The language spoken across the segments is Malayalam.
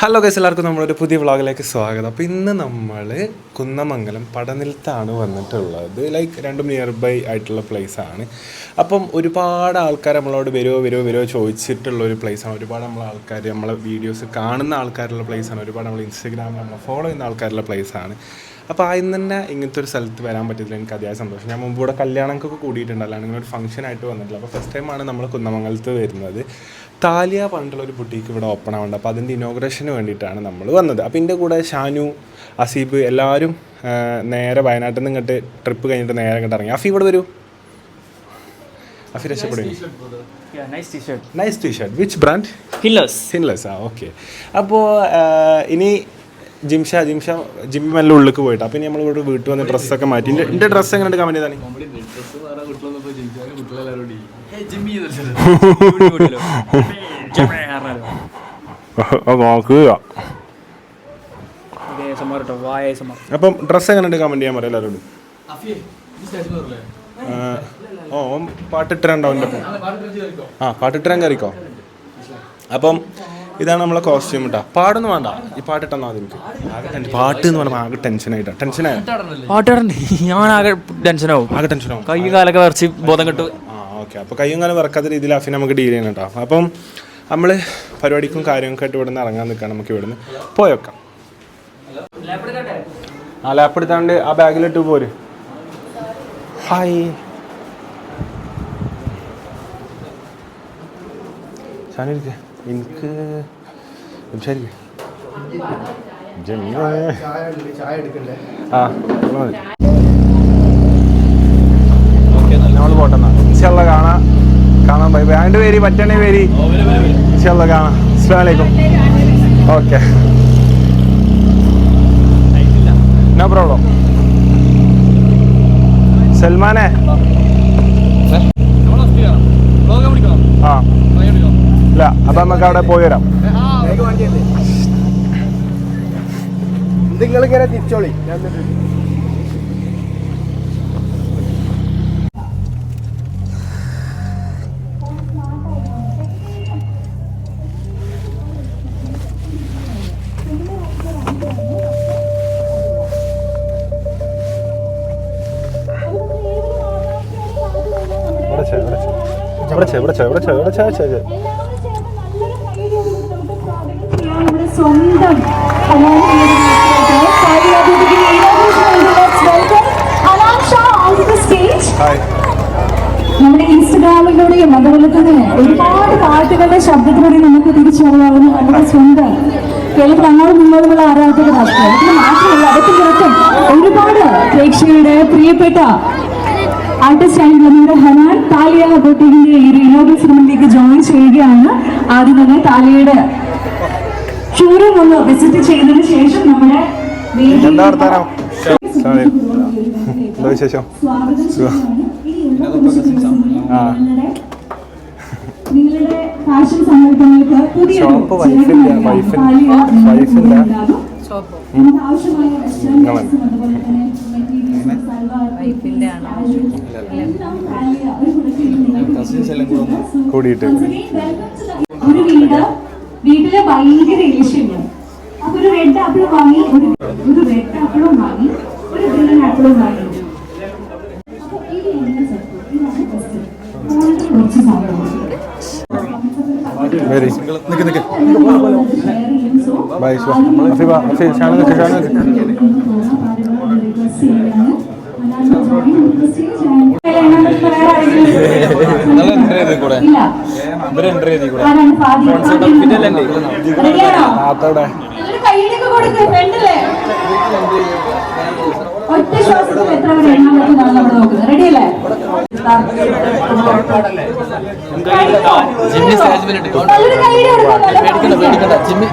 ഹലോ ഗൈസ് എല്ലാവർക്കും നമ്മളൊരു പുതിയ വ്ളോഗിലേക്ക് സ്വാഗതം. അപ്പോൾ ഇന്ന് നമ്മൾ കുന്നമംഗലം പടനിലത്താണ് വന്നിട്ടുള്ളത്. ലൈക്ക് രണ്ടും നിയർ ബൈ ആയിട്ടുള്ള place ആണ്. അപ്പം ഒരുപാട് ആൾക്കാർ നമ്മളോട് വരുമോ വരുമോ വരുമോ ചോദിച്ചിട്ടുള്ള ഒരു ആണ്. ഒരുപാട് നമ്മളെ ആൾക്കാർ നമ്മളെ വീഡിയോസ് കാണുന്ന ആൾക്കാരുള്ള ആണ്. ഒരുപാട് നമ്മൾ ഇൻസ്റ്റഗ്രാമിൽ നമ്മളെ ഫോളോ ചെയ്യുന്ന ആൾക്കാരുള്ള ആണ്. അപ്പോൾ ആദ്യം തന്നെ ഇങ്ങനത്തെ ഒരു സ്ഥലത്ത് വരാൻ പറ്റിയതിൽ എനിക്ക് അതിയായ സന്തോഷം. ഞാൻ മുമ്പ് ഇവിടെ കല്യാണങ്ങൾക്കൊക്കെ കൂടിയിട്ടുണ്ടല്ലോ. അല്ലെങ്കിൽ ഒരു ഫംഗ്ഷനായിട്ട് വന്നിട്ടില്ല അപ്പോൾ ഫസ്റ്റ് ടൈമാണ് നമ്മൾ കുന്നമംഗലത്ത് വരുന്നത്. താലിയ പണ്ടുള്ള ഒരു ബുട്ടീക്ക് ഇവിടെ ഓപ്പൺ ആവേണ്ട അപ്പോൾ അതിന്റെ ഇനോഗ്രേഷന് വേണ്ടിയിട്ടാണ് നമ്മൾ വന്നത്. അപ്പോൾ ഇതിന്റെ കൂടെ ഷാനു അസീബ് എല്ലാവരും നേരെ വയനാട്ടിൽ നിന്ന് ഇങ്ങോട്ട് ട്രിപ്പ് കഴിഞ്ഞിട്ട് നേരെ ഇങ്ങോട്ട് ഇറങ്ങി. അഫി ഇവിടെ വരൂ. അഫി രക്ഷപ്പെടും. Yeah, nice t-shirt. Nice t-shirt which brand Hillers. സിൻലെസ് ആ ഓക്കെ അപ്പോൾ ഇനി ജിംഷ ജിംഷ ജിമ്മി മെല്ലെ ഉള്ളിലേക്ക് പോയിട്ട്. അപ്പൊ ഇനി നമ്മൾ ഇവിടെ വീട്ടിൽ വന്ന് ഡ്രസ്സൊക്കെ മാറ്റി. എന്റെ ഡ്രസ് ഡ്രസ്സ് എങ്ങനെ കമന്റ് ചെയ്താണ് നോക്കുക. അപ്പം ഡ്രസ്സ് എങ്ങനെ കമന്റ് ചെയ്യാൻ പറയാം എല്ലാവരോടും ആ, ഓ ഓൻ ഒപ്പം. ആ പാട്ടിട്ടിരാൻ കയറിക്കോ അപ്പം ഇതാണ് നമ്മളെ കോസ്റ്റ്യൂം കേട്ടോ പാടൊന്നും വേണ്ട. ഈ പാട്ടിട്ടെന്നാൽ മതി എനിക്ക് ടെൻഷൻ പാട്ട് എന്ന് പറഞ്ഞാൽ ആകെ ടെൻഷനായിട്ടാ ടെൻഷനായോ ഞാൻ ആകെ ടെൻഷനാവും ആകെ ടെൻഷനാവും കൈ കാലൊക്കെ വരച്ച് ബോധം കിട്ടും. ആ ഓക്കെ അപ്പോൾ കൈയും കാലം വറക്കാത്ത രീതിയിൽ അഫിന് നമുക്ക് ഡീൽ ചെയ്യണം കേട്ടോ അപ്പം നമ്മൾ പരിപാടിക്കും കാര്യങ്ങളൊക്കെ ആയിട്ട് ഇവിടെ നിന്ന് ഇറങ്ങാൻ നിൽക്കാം നമുക്ക് ഇവിടുന്ന്. പോയേക്കാം ആ ലാപ്പ് എടുത്താണ്ട് ആ ബാഗിലിട്ട് പോര്. ഹായ് ഷാനിരിക്ക എനിക്ക് സംസാരിക്ക ആ ഇവിടെ മതി. നമ്മൾ പോട്ടെന്നാ ഇൻഷല്ല കാണാം. കാണാൻ ബൈ ബൈ. അതിന്റെ പേര്? പറ്റണേ പേര്? ഇൻഷല്ല കാണാം. അസ്സാം വലൈക്കും ഓക്കെ. നോ പ്രോബ്ലം സൽമാനെ ആ ഇല്ല അപ്പം നമുക്ക് അവിടെ പോയി വരാം. നിങ്ങൾ നിങ്ങളിങ്ങനെ തിരിച്ചോളി. ഞാൻ ഇവിടെ ഇവിടെ ഇവിടെ ഇവിടെ ഇവിടെ ഇവിടെ ഇവിടെ ഇവിടെ ചേ ഇവിടെ ചേ ഇവിടെ ചേ ചേ നമ്മുടെ സ്വന്തം നമ്മുടെ ഇൻസ്റ്റഗ്രാമിലൂടെയും അതുപോലെ തന്നെ ഒരുപാട് പാട്ടുകളുടെ ശബ്ദത്തിലൂടെ നമുക്ക് തിരിച്ചറിയാവുന്ന നമ്മുടെ സ്വന്തം കേരളത്തിൽ അങ്ങോട്ടും ഇങ്ങോട്ടുമുള്ള അതിന് മാത്രമല്ല അതൊക്കെ പുറത്തും ഒരുപാട് പ്രേക്ഷകരുടെ പ്രിയപ്പെട്ട ആർട്ടിസ്റ്റ് ആയിട്ടുള്ള നമ്മുടെ ഹനാൻ താലിയ ബോട്ടിങ്ങിന്റെ ഈ ഇനോഗ്രൽ സിനിമയിലേക്ക് ജോയിൻ ചെയ്യുകയാണ്. ആദ്യം തന്നെ താലിയുടെ ഷോറൂം ഒന്ന് വിസിറ്റ് ചെയ്തതിനു ശേഷം നമ്മുടെ എന്താ വർത്താനം? എന്താ വിശേഷം? ആ. ഷോപ്പ് കൂടിയിട്ട്. ഒരു വീട് വീട്ടിലെ ഭയങ്കര ഇലിഷ്യുണ്ട് അപ്പൊ ഒരു റെഡ് ആപ്പിൾ വാങ്ങി ഒരു ഒരു റെഡ് ആപ്പിളും വാങ്ങി ഒരു ഗ്രീൻ ആപ്പിളും വാങ്ങി. അപ്പൊ ഇത് എങ്ങനെ കുറച്ച് വെരി സ്റ്റാജ്മെന്റ് ഒറ്റ ശ്വാസത്തിൽ എത്ര എണ്ണാൻ പറ്റുന്നതാണ് നമ്മൾ നോക്കുന്നത്. റെഡിയല്ലേ?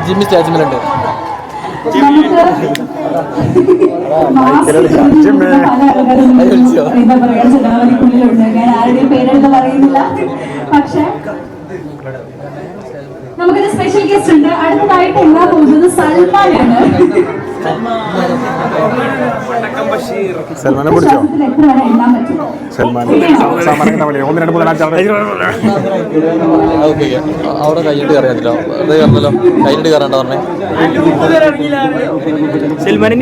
ജിമ്മി സ്റ്റേജ്മെന്റ് ഉണ്ട് പേടിക്കണ്ട ജിമ്മി ജിമ്മി സ്റ്റേജ്മെന്റ് ആരുടെയും പേരെടുത്ത് പറയുന്നില്ല പക്ഷെ നമുക്കൊരു സ്പെഷ്യൽ ഗസ്റ്റ് ഉണ്ട്. അടുത്തതായിട്ട് എഴുതാൻ പോകുന്നത് സൽമാനാണ്. സൽമാനെ പിടിച്ചോ? സൽമാൻ ഒന്ന് രണ്ട് മൂന്ന് ഓക്കെ അവിടെ കൈയിട്ട് കയറിയാലോ അത് കയറണല്ലോ. കൈയിട്ട് കയറണ്ട പറഞ്ഞേ. സൽമാൻ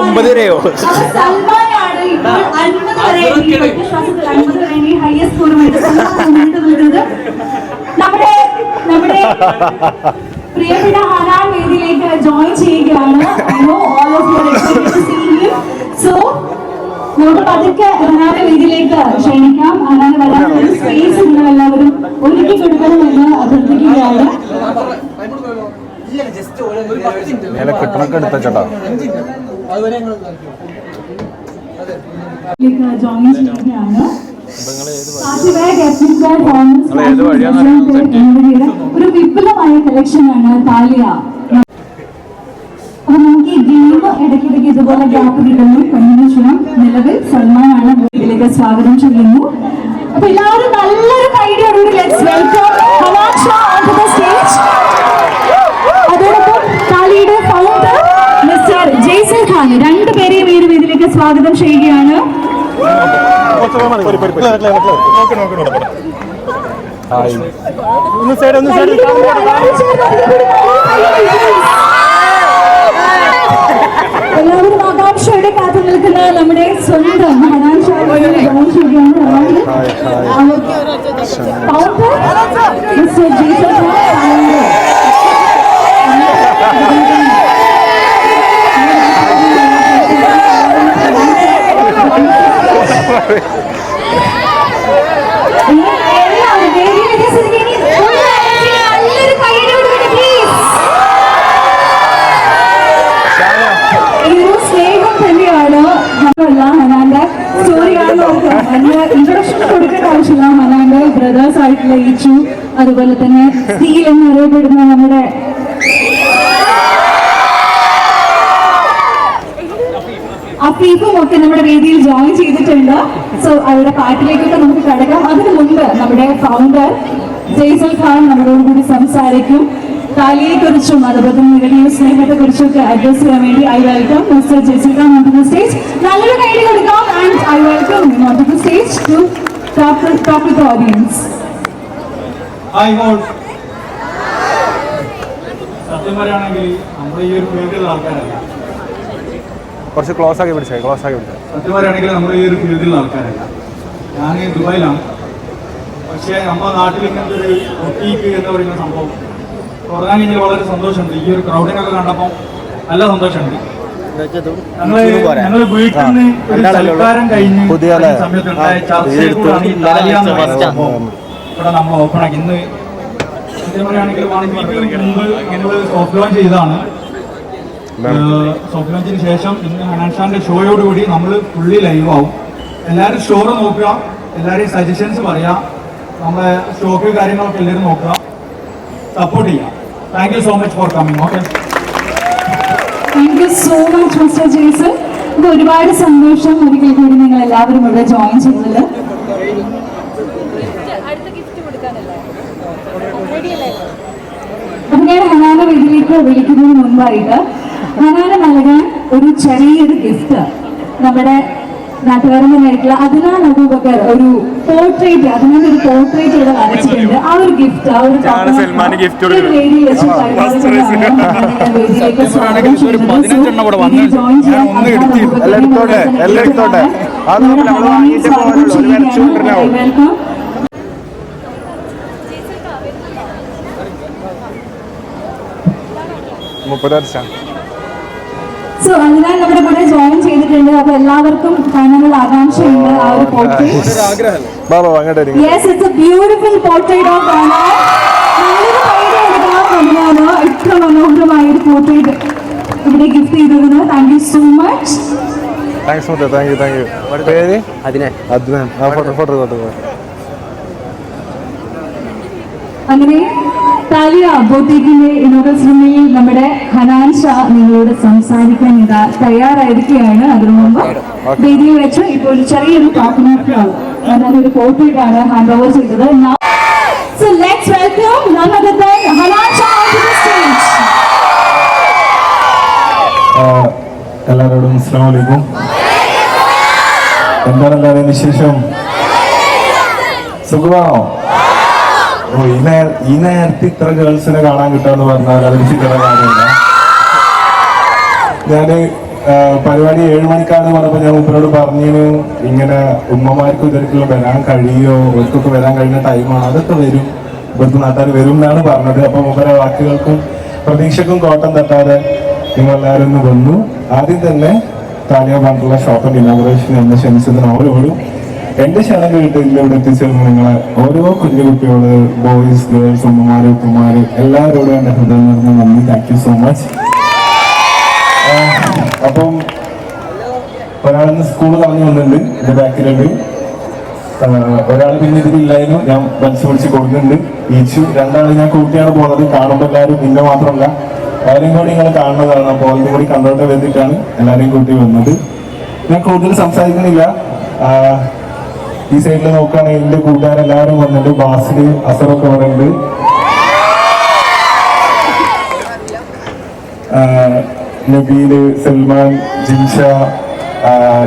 ഒമ്പത് വരെയോ? നമ്മുടെ നമ്മുടെ പ്രിയപ്പെട്ട ഹനാൻ വേദിയിലേക്ക് ജോയിൻ ചെയ്യുകയാണ്. സോ നമുക്ക് പതുക്കെ വേദിയിലേക്ക് ക്ഷണിക്കാം. ഹനാന് വരാൻ ഒരു സ്പേസ് നിങ്ങൾ എല്ലാവരും ഒരുക്കി കൊടുക്കണമെന്ന് അഭ്യർത്ഥിക്കുകയാണ്. ജോയിൻ ചെയ്യുകയാണ്. ഒരു വിപുലമായ കളക്ഷനാണ് താലിയ അപ്പൊ നമുക്ക് ഈ ഗെയിം ഇടയ്ക്കിടയ്ക്ക് ഇതുപോലെ ഗ്യാപ്പ് കിട്ടുന്നു കണ്ടിന്യൂ ചെയ്യാം നിലവിൽ സൽമാനാണ് ഇതിലേക്ക് സ്വാഗതം ചെയ്യുന്നു. അപ്പൊ എല്ലാവരും നല്ലൊരു കൈഡിയോടുകൂടി let's welcome Shah on the stage അതോടൊപ്പം കളിയുടെ ഫൗണ്ടർ മിസ്റ്റർ ജയ്സൽ ഖാൻ. രണ്ടുപേരെയും ഈ ഒരു വീട്ടിലേക്ക് സ്വാഗതം ചെയ്യുകയാണ്. ഹായ് എല്ലാവരും ആകാംക്ഷയോടെ കാത്തു നിൽക്കുന്ന നമ്മുടെ സ്വന്തം ഹനാൻ ജോയിൻ ചെയ്യുകയാണ് hi hi founder mister Jaisal Khan എല്ലാവരും വേദിയിലേക്ക് ശ്രദ്ധിക്കുക. നല്ലൊരു കൈയ്യടി കൊടുക്കണം, please. ഈ ഒരു സ്നേഹം തന്നെയാണ് നമ്മളല്ല ഹനാന്റെ സ്റ്റോറി കാണുന്നവർക്ക് അതിന് ഇൻട്രൊഡക്ഷൻ കൊടുക്കേണ്ട ആവശ്യമില്ല ഹനാന്റെ ബ്രദേഴ്സ് ആയിട്ടുള്ള ഈച്ചു അതുപോലെ തന്നെ സ്റ്റീൽ എന്നറിയപ്പെടുന്ന നമ്മുടെ അഫീഫും ഒക്കെ നമ്മുടെ വേദിയിൽ ജോയിൻ ചെയ്തിട്ടുണ്ട് സോ അവരുടെ പാട്ടിലേക്കൊക്കെ നമുക്ക് കടക്കാം. അതിനു മുൻപ് നമ്മുടെ ഫൗണ്ടർ ജയ്സൽ ഖാൻ നമ്മളോട് കൂടി സംസാരിക്കും. താലിയെ കുറിച്ചും അതുപോലെ തന്നെ നിങ്ങളുടെ സ്നേഹത്തെ കുറിച്ചും ഒക്കെ അഡ്രസ് ചെയ്യാൻ വേണ്ടി I welcome mister Jaisal Khan on to stage നല്ലൊരു കൈഡി കൊടുക്കാം and I welcome on to stage to talk with audience hi whole സത്യം പറയുകയാണെങ്കിൽ നമ്മുടെ ഈ ഒരു ഫീൽഡിലുള്ള ആൾക്കാരല്ല. കുറച്ച് ക്ലോസ് ആക്കി പിടിച്ചേ ക്ലോസ് ആക്കി പിടിച്ചേ. സത്യം പറയുകയാണെങ്കിൽ നമ്മുടെ ഈ ഒരു ഫീൽഡിൽ ആൾക്കാരല്ല ഞാൻ ദുബായിലാണ്. പക്ഷേ നമ്മുടെ നാട്ടിൽ ഇങ്ങനത്തെ ഒരു ഒട്ടീക്ക് എന്ന് പറയുന്ന സംഭവം. തുടങ്ങാൻ കഴിഞ്ഞാൽ വളരെ സന്തോഷമുണ്ട്. ഈ ഒരു ക്രൗഡിനൊക്കെ കണ്ടപ്പോൾ നല്ല സന്തോഷമുണ്ട്. ഇവിടെ നമ്മൾ ഓപ്പൺ ആക്കി ഇന്ന് പറയുകയാണെങ്കിൽ നമ്മൾ സോഫ്റ്റ് ലോഞ്ച് ചെയ്തതാണ്. ലോഞ്ചിന് ശേഷം ഇന്ന് ഹനാൻഷാന്റെ ഷോയോടുകൂടി നമ്മൾ ഫുള്ളി ലൈവ് ആവും. എല്ലാവരും ഷോർ നോക്കുക എല്ലാവരെയും സജഷൻസ് പറയാം നമ്മളെ ഷോക്ക് കാര്യങ്ങളൊക്കെ എല്ലാവരും നോക്കുക. സപ്പോർട്ട് ചെയ്യാം. Thank you so much for coming okay so much ഒരുപാട് സന്തോഷം ഒരിക്കൽ കൂടി നിങ്ങൾ എല്ലാവരും ഇവിടെ ജോയിൻ ചെയ്തത് അപ്പൊ ഞാൻ ഹനാന വീട്ടിലേക്ക് വിളിക്കുന്നതിന് മുൻപായിട്ട് ഹനാന നൽകാൻ ഒരു ചെറിയൊരു ഗിഫ്റ്റ് നമ്മുടെ നാട്ടുകാരൻ തന്നെയായിട്ടുള്ള അതിനാൽ അബൂബക്കർ ഒരു പോർട്രേറ്റ് അതിനൊരു ഒരു പോർട്രേറ്റ് ഇവിടെ വരച്ചിട്ടുണ്ട് ആ ഒരു ഗിഫ്റ്റ് ആ ഒരു. വെൽക്കം മുപ്പത് വർഷം സോ അതിനാൽ നമ്മുടെ കൂടെ ജോയിൻ ചെയ്തിട്ടുണ്ട്. അപ്പൊ എല്ലാവർക്കും കാണാനുള്ള ആകാംക്ഷയുണ്ട് ആ ഒരു portrait yes it's a beautiful portrait of കൊണ്ടുവന്നോ ഇത്ര മനോഹരമായ ഒരു പോർട്രേറ്റ് ഇവിടെ ഗിഫ്റ്റ് ചെയ്തതിന് thank you so much thanks മുത്തേ താങ്ക് യു താങ്ക് യു പേര്? അദ്നാൻ ആ ഫോട്ടോ ഫോട്ടോ ഫോട്ടോ അങ്ങനെ താലിയ അബോത്തേക്കിന്റെ ഇനോഗസ്രുമിയിൽ നമ്മുടെ ഹനാൻ ഷാ നിങ്ങളോട് സംസാരിക്കാൻ ഇതാ തയ്യാറായിരിക്കുകയാണ്. അതിനു മുമ്പ് വേദിയിൽ വെച്ച് ഇപ്പോൾ ഒരു ചെറിയൊരു പാപ്പിനോട്ടാണ് അതായത് ഒരു കോട്ടയിട്ടാണ് ഹാൻഡ് ഓവർ ചെയ്തത് So let's welcome none other than Hanan Shah onto the stage. എല്ലാവരോടും അസ്സാം വലൈക്കും എന്താണ് എല്ലാവരും വിശേഷം? സുഖമാണോ? നേരത്തെ ഇത്ര ഗേൾസിനെ കാണാൻ കിട്ടാന്ന് പറഞ്ഞാൽ അത് ചിത്ര കാര്യമില്ല. ഞാൻ പരിപാടി ഏഴ് മണിക്കാന്ന് പറഞ്ഞപ്പോ ഞാൻ ഉപ്പനോട് പറഞ്ഞു ഇങ്ങനെ ഉമ്മമാർക്ക് ഇതൊക്കെ വരാൻ കഴിയോ? ഇവർക്കൊക്കെ വരാൻ കഴിയുന്ന ടൈമാണ് അതൊക്കെ വരും. ഇവിടുത്തെ നാട്ടുകാർ വരും എന്നാണ് പറഞ്ഞത്. അപ്പൊ മുമ്പേ വാക്കുകൾക്കും പ്രതീക്ഷക്കും കോട്ടം തട്ടാതെ നിങ്ങൾ എല്ലാവരും ഒന്ന് വന്നു. ആദ്യം തന്നെ താലിയ പറഞ്ഞിട്ടുള്ള ഷോപ്പിന്റെ ഇനോഗ്രേഷൻ എന്നെ ക്ഷണിച്ചതിന് ഓരോരും എന്റെ ക്ഷണം കേട്ടില്ല ഇവിടെ എത്തിച്ചേർന്ന് നിങ്ങളെ ഓരോ കുഞ്ഞു കുട്ടികൾ ബോയ്സ് ഗേൾസ് ഉമ്മമാര് ഉപ്പമാര് എല്ലാവരോടും എന്റെ ഹൃദയം നിറഞ്ഞ നന്ദി. താങ്ക് യു സോ മച്ച് അപ്പം ഒരാളിന്ന് സ്കൂൾ പറഞ്ഞു വന്നിട്ടുണ്ട് എന്റെ ബാക്കിലുണ്ട് ഒരാൾ പിന്നെ ഇതിലില്ലായിരുന്നു ഞാൻ മനസ്സ് പിടിച്ച് കൊടുക്കുന്നുണ്ട് ഈച്ചു രണ്ടാൾ ഞാൻ കൂട്ടിയാണ് പോകുന്നത് കാണുമ്പോൾ എല്ലാവരും പിന്നെ മാത്രമല്ല. എല്ലാവരെയും കൂടി നിങ്ങൾ കാണുന്നതാണ്. അപ്പോൾ അതും കൂടി കണ്ടോട്ട് വേണ്ടിയിട്ടാണ് എല്ലാവരെയും കൂട്ടി വന്നത്. ഞാൻ കൂടുതൽ സംസാരിക്കുന്നില്ല ഈ സൈഡിൽ നോക്കുകയാണെങ്കിൽ എന്റെ കൂട്ടുകാരെല്ലാവരും വന്നിട്ടുണ്ട്. ബാസിൽ അസറൊക്കെ വന്നിട്ടുണ്ട്. നബീൽ സൽമാൻ ജിൻഷ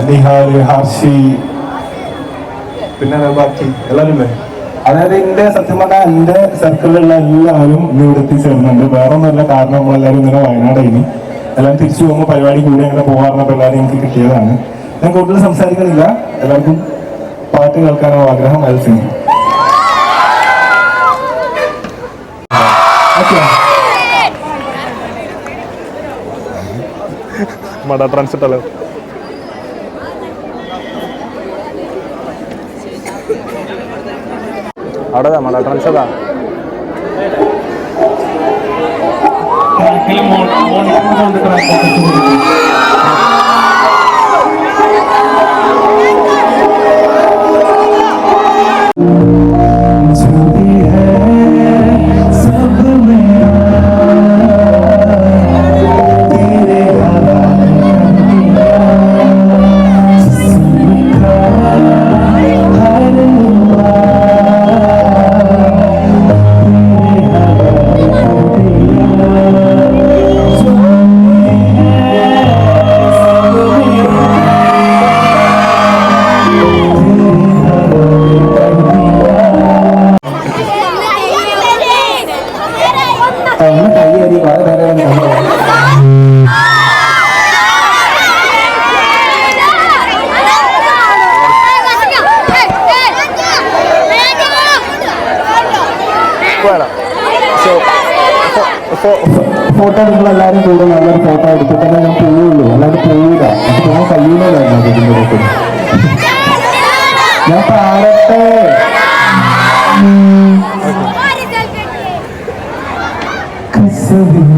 നിഹാൽ ഹർഷി പിന്നെ ബാക്കി? എല്ലാവരും അതായത് എന്റെ സത്യം പറഞ്ഞാൽ എന്റെ സർക്കിളിലുള്ള എല്ലാവരും ഇന്ന് ഇവിടെ എത്തിച്ചേർന്നുണ്ട് വേറെ ഒന്നുമല്ല കാരണം നമ്മളെല്ലാവരും ഇങ്ങനെ വയനാട് ഇനി എല്ലാവരും തിരിച്ചു പോകുമ്പോൾ പരിപാടി കൂടി അങ്ങനെ പോകാറുണ്ട് എല്ലാവരും എനിക്ക് കിട്ടിയതാണ്. ഞാൻ കൂടുതൽ സംസാരിക്കണില്ല. എല്ലാവർക്കും പാട്ട് കേൾക്കാനുള്ള ആഗ്രഹം മത്സ്യം ഓക്കെ മട ട്രാൻസിറ്റല്ലോ അവിടെ മട ട്രാൻസതാ Mas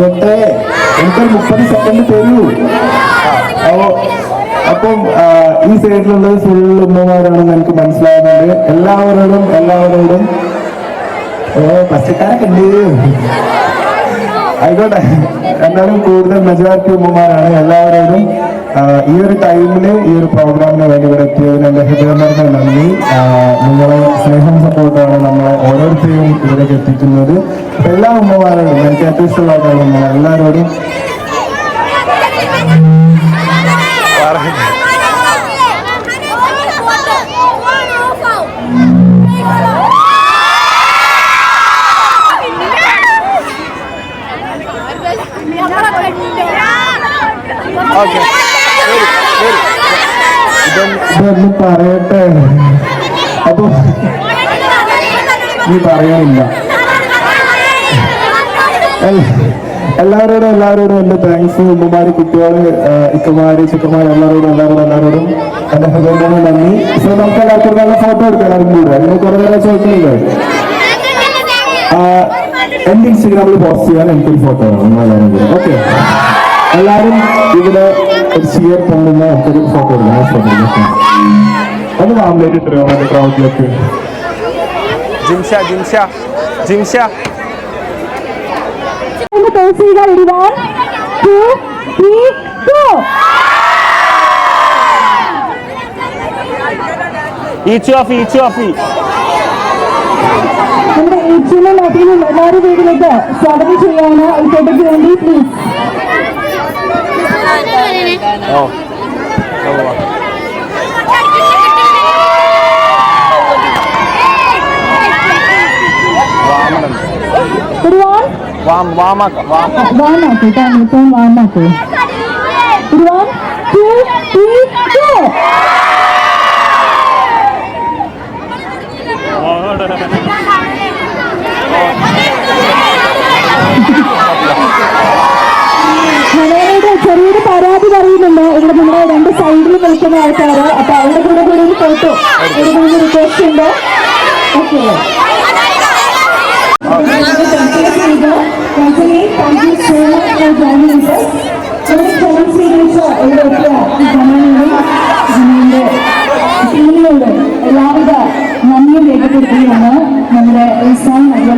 പറയട്ടെ എനിക്കൊരു മുപ്പത് സെക്കൻഡ് തരൂ. അപ്പോ ഈ സൈഡിലുള്ളത് ഫുൾ ഉമ്മമാരാണെന്ന് എനിക്ക് മനസ്സിലാകുന്നുണ്ട് എല്ലാവരോടും എല്ലാവരോടും. ഓ പച്ചക്കാരൊക്കെ ആയിക്കോട്ടെ. എന്നാലും കൂടുതൽ മെജോറിറ്റി ഉമ്മമാരാണ്. എല്ലാവരോടും ഈ ഒരു ടൈമിൽ ഈ ഒരു പ്രോഗ്രാമിന് വേണ്ടി ഇവിടെ എത്തിയതിന് എന്റെ ഹൃദയം നിറഞ്ഞ നന്ദി നിങ്ങളെ സ്നേഹം സപ്പോർട്ടാണ് നമ്മളെ ഓരോരുത്തരെയും ഇവിടേക്ക് എത്തിക്കുന്നത്. അപ്പൊ എല്ലാ ഉമ്മമാരോടും എനിക്ക് ഏറ്റവും ഇഷ്ടമുള്ള ആൾക്കാരും ഉമ്മ എല്ലാവരോടും ഓക്കെ ഇതൊന്ന് പറയട്ടെ അപ്പൊ നീ പറയാനില്ല എൽ- എല്ലാവരോടും എല്ലാവരോടും എന്റെ താങ്ക്സ് ഉമ്മമാര് കുട്ടികൾ ആ, ഇക്കമാര് ചിക്കമാര് എല്ലാവരോടും എല്ലാവരോടും എല്ലാവരോടും എന്റെ ഹൃദയം നന്ദി. സോ നമുക്ക് എല്ലാവർക്കും നല്ല ഫോട്ടോ എടുക്കാം എല്ലാവരും കൂടെ. നിങ്ങൾ കുറെ നേരം ചോദിക്കുന്നില്ലേ എന്റെ ഇൻസ്റ്റഗ്രാമിൽ പോസ്റ്റ് ചെയ്യാൻ എനിക്കൊരു ഫോട്ടോ വേണം. എല്ലാവരും ഓക്കെ എല്ലാവരും ഇവിടെ ഒരു സിയർ പൊങ്ങുന്ന ഒരു ഫോട്ടോ എടുക്കാം. ഫോട്ടോ അത് ഒന്ന് ഫാമിലേക്ക് ഇത്രയോ ക്രൗഡിലേക്ക് ജിംഷ ജിംഷ ജിംഷ. ഒന്ന് ടോസ് ചെയ്യുക ready? One, two, three, go. ഈച്ചു ഓഫ് ഈച്ചു ഓഫ് നമ്മുടെ ഏച്ചിയിലും നാട്ടിലും എല്ലാവരും വീട്ടിലേക്ക് സ്വാഗതം ചെയ്യാണ് ഈ വേണ്ടി പ്ലീസ് ഓ ഒരു വാൻ വാം വാമാക്ക വാ വാമാക്കൂ കേട്ടോ ഇപ്പം വാമാക്കൂ വാൻ ടു ത്രീ ഗോ ചെറിയൊരു പരാതി പറയുന്നുണ്ട്. ഇവിടെ നമ്മുടെ രണ്ട് സൈഡിൽ നിൽക്കുന്ന ആൾക്കാർ അപ്പൊ അവരുടെ കൂടെ കൂടി ഒരു ഫോട്ടോ ഒരു റിക്വസ്റ്റ് ഉണ്ട്. ഓക്കെ.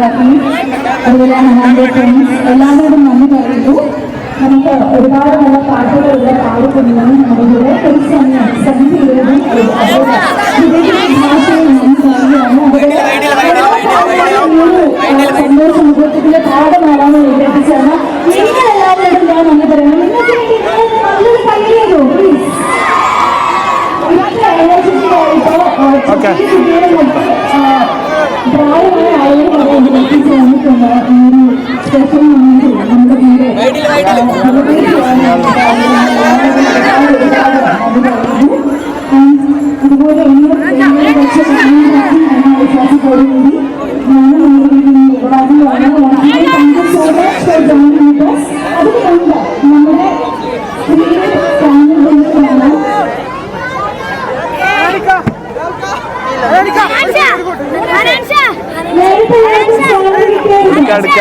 അയ്യലാക്കി അതുപോലെ ഹനാന്റെ ഫ്രണ്ട്സ് എല്ലാവരോടും നന്ദി പറയുന്നു നമുക്ക് ഒരുപാട് നല്ല പാട്ടുകളുള്ള പാടുകൊണ്ടാണ് നമ്മുടെ സംഗീതവും അതുപോലെ വിദേശ ഭാഷയിൽ പറയുകയാണ് അതുപോലെ സന്തോഷ മുഹൂർത്തത്തിലെ പാഠമാറാണ് എത്തിച്ചേർന്ന നിങ്ങൾ എല്ലാവരോടും ഞാൻ നന്ദി പറയുന്നു നിങ്ങൾക്ക് വേണ്ടി നല്ലൊരു കൈയ്യോ പ്ലീസ് Okay. പ്രായമായ ആളുകൾ വരെ എത്തിച്ച് വന്നിട്ടുണ്ട് ഈ ഒരു സ്പെഷ്യൽ മൊമെന്റിൽ നമ്മുടെ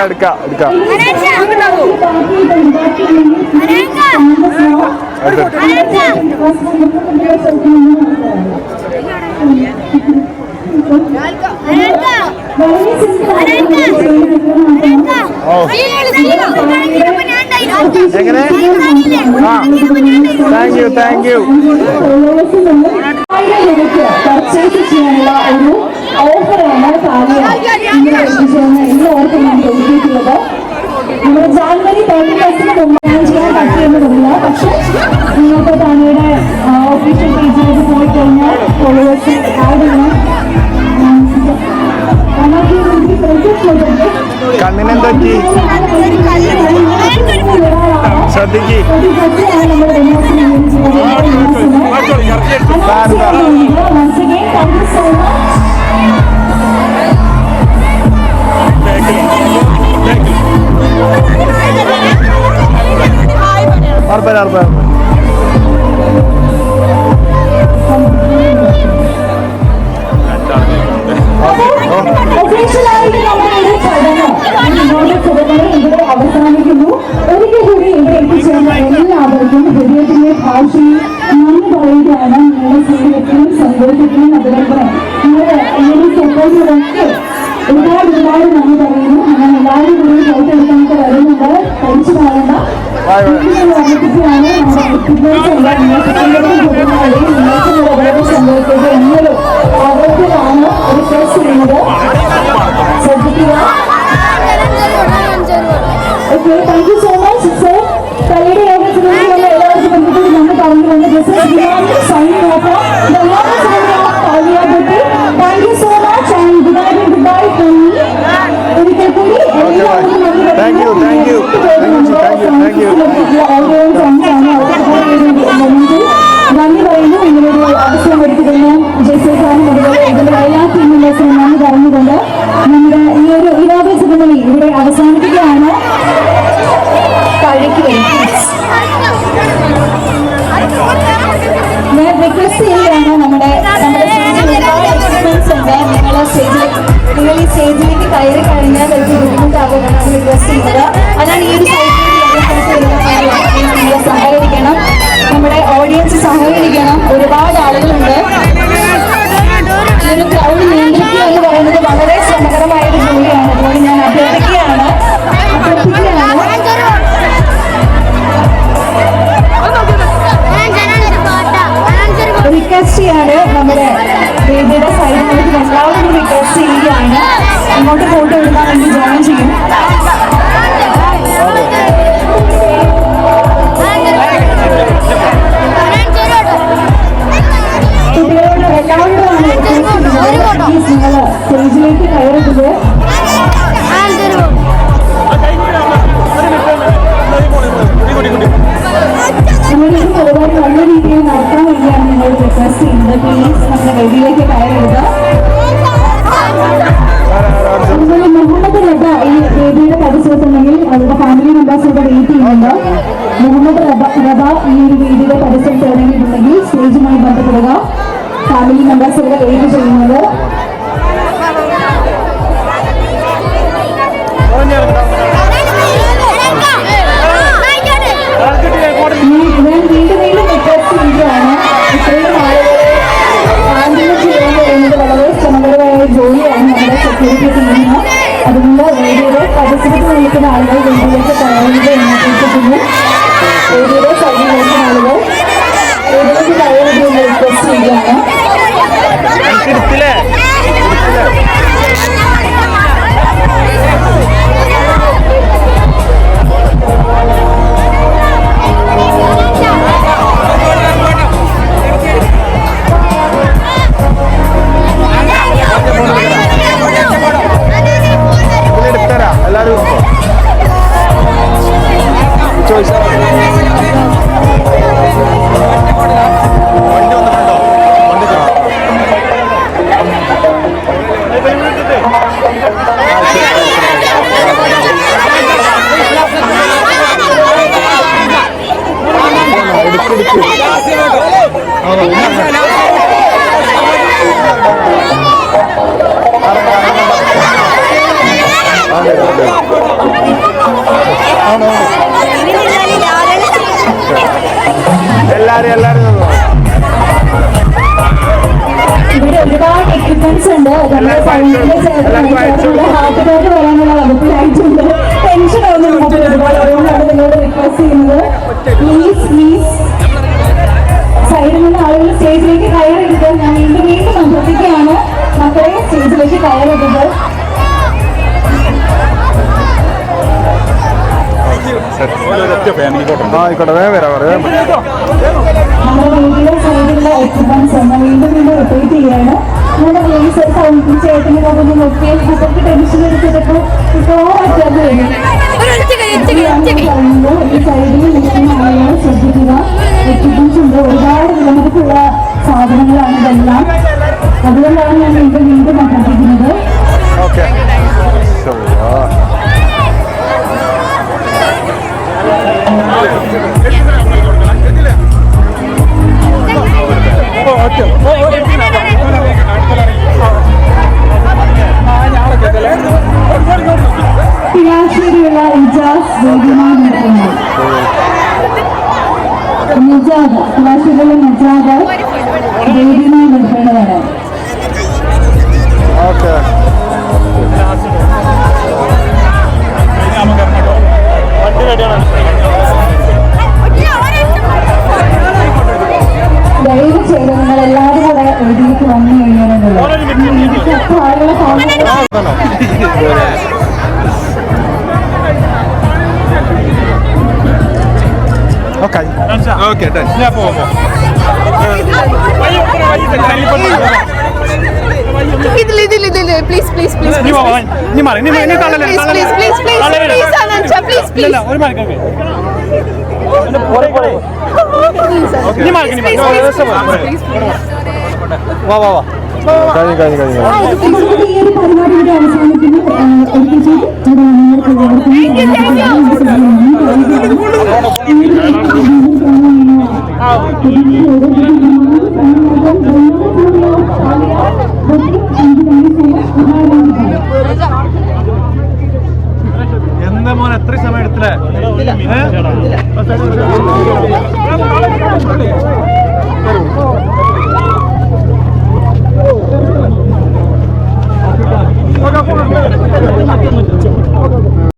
എടുക്ക എടുക്കാം എടുക്കാം എങ്ങനെ? ആ. Thank you, thank you. പറ്റി? ശ്രദ്ധിക്ക്. ഉറപ്പല്ല ഉറപ്പല്ല ഒഫീഷ്യലായിട്ട് നമ്മുടെ ഈ ചടങ്ങ് നമ്മുടെ ചടങ്ങ് ഇവിടെ അവസാനിക്കുന്നു. ഒരിക്കൽ കൂടി ഇവിടെ എത്തിച്ചേർന്ന എല്ലാവർക്കും ഹൃദയത്തിന്റെ ഭാഷയിൽ നന്ദി പറയുകയാണ്. നിങ്ങളുടെ സ്നേഹത്തിനും സന്തോഷത്തിനും അതോടൊപ്പം നിങ്ങളുടെ ഈ സപ്പോർട്ടിനൊക്കെ ഒരുപാട് ഒരുപാട് നന്ദി പറയുന്നു. അങ്ങനെ എല്ലാവരും കൂടി ഫോട്ടോ എടുക്കാനൊക്കെ വരുന്നുണ്ട്. കഴിച്ചു വളരെ സംഭവിക്കുന്നത് എന്നൊരു അവസ്ഥയിലാണ് റിക്വസ്റ്റ് ചെയ്യുന്നത്. ശ്രദ്ധിക്കുക. Okay thank you so much sir കലയുടെ യോഗത്തിലുള്ള എല്ലാവർക്കും ബന്ധപ്പെട്ട് നമ്മൾ പറഞ്ഞുകൊണ്ട് ദിസ് സൈൻ നോക്കാം thank you so much and good night good bye from me ഒരിക്കൽ കൂടി എല്ലാവർക്കും നന്ദി Thank you, thank you. Thank you, thank you, thank ചെയ്യാണ് നമ്മുടെ വേദിയുടെ സൈഡിലേക്ക് എല്ലാവരും റിക്വസ്റ്റ് ചെയ്യുകയാണ്. ഇങ്ങോട്ട് ഫോട്ടോ എടുക്കാൻ വേണ്ടി ജോയിൻ ചെയ്യും. കുട്ടികളോട് നിങ്ങൾ സ്റ്റേജിലേക്ക് നല്ല രീതിയിൽ നടത്താൻ നിങ്ങൾ റിക്വസ്റ്റ് ചെയ്യുന്നത് പ്ലീസ് നമ്മുടെ വേദിയിലേക്ക് കയറരുത് അതുപോലെ മുഹമ്മദ് റബ ഈ വേദിയുടെ പരിസരത്തുണ്ടെങ്കിൽ അവരുടെ ഫാമിലി മെമ്പേഴ്സ് ഇവിടെ വെയിറ്റ് ചെയ്യുന്നുണ്ട് മുഹമ്മദ് റബ റബ ഈ ഒരു വേദിയുടെ പരിസരത്ത് ഇറങ്ങിയിട്ടുണ്ടെങ്കിൽ സ്റ്റേജുമായി ബന്ധപ്പെടുക. ഫാമിലി മെമ്പേഴ്സ് ഇവിടെ വെയിറ്റ് ചെയ്യുന്നത്. ശ്രമകരമായ ജോലിയാണ് നമ്മുടെ സെക്യൂരിറ്റി ടീമിന് അതുകൊണ്ട് റേഡിയോ പരിസരത്ത് നിൽക്കുന്ന ആളുകൾ വീട്ടിലേക്ക് പറയുന്നത് എന്ന് അഭ്യർത്ഥിക്കുന്നു വേദിയുടെ സൈഡിൽ നിൽക്കുന്ന ആളുകൾ കയറുന്നത് എന്ന് റിക്വസ്റ്റ് ചെയ്യുകയാണ് എടുത്തരാം 有还不 ആയിക്കോട്ടെ വേഗം വരാം പറയാം വീണ്ടും വീണ്ടും റിപ്പീറ്റ് ചെയ്യാണ് നമ്മുടെ പ്ലീസ് ഒരു സൗണ്ട് ചേട്ടന് പോകുന്നു നോക്കിയാൽ കുട്ടികൾക്ക് ടെൻഷൻ എടുത്തിട്ടപ്പോൾ ഇപ്പോൾ പറ്റാതെ വരും. ഈ സൈഡിൽ നിൽക്കുന്ന ശ്രദ്ധിക്കുക എക്യുപ്മെന്റ്സ് ഉണ്ട് ഒരുപാട് വിലമതിപ്പുള്ള സാധനങ്ങളാണ് ഇതെല്ലാം അതുകൊണ്ടാണ് ഞാൻ വീണ്ടും വീണ്ടും അഭ്യർത്ഥിക്കുന്നത് ഓക്കെ പിലാശ്ശേരിയുള്ള ഇജാസ് നിജാദ നിജാദ് പിലാശ്ശേരിയിലെ നിജാദ് പ്ലീസ് പ്ലീസ് പ്ലീസ് നീ മാറി നീ മാറി നീ നീ തള്ളല്ലേ തള്ളല്ലേ please please please Anantha please please ഇല്ല ഒരു മാറി കേൾക്കേ നീ മാറി നീ മാറി വാ വാ വാ. കഴിഞ്ഞു കഴിഞ്ഞു കഴിഞ്ഞു അവസാനിക്കുന്നു എന്താ മോൻ എത്ര സമയം എടുത്തില്ലേ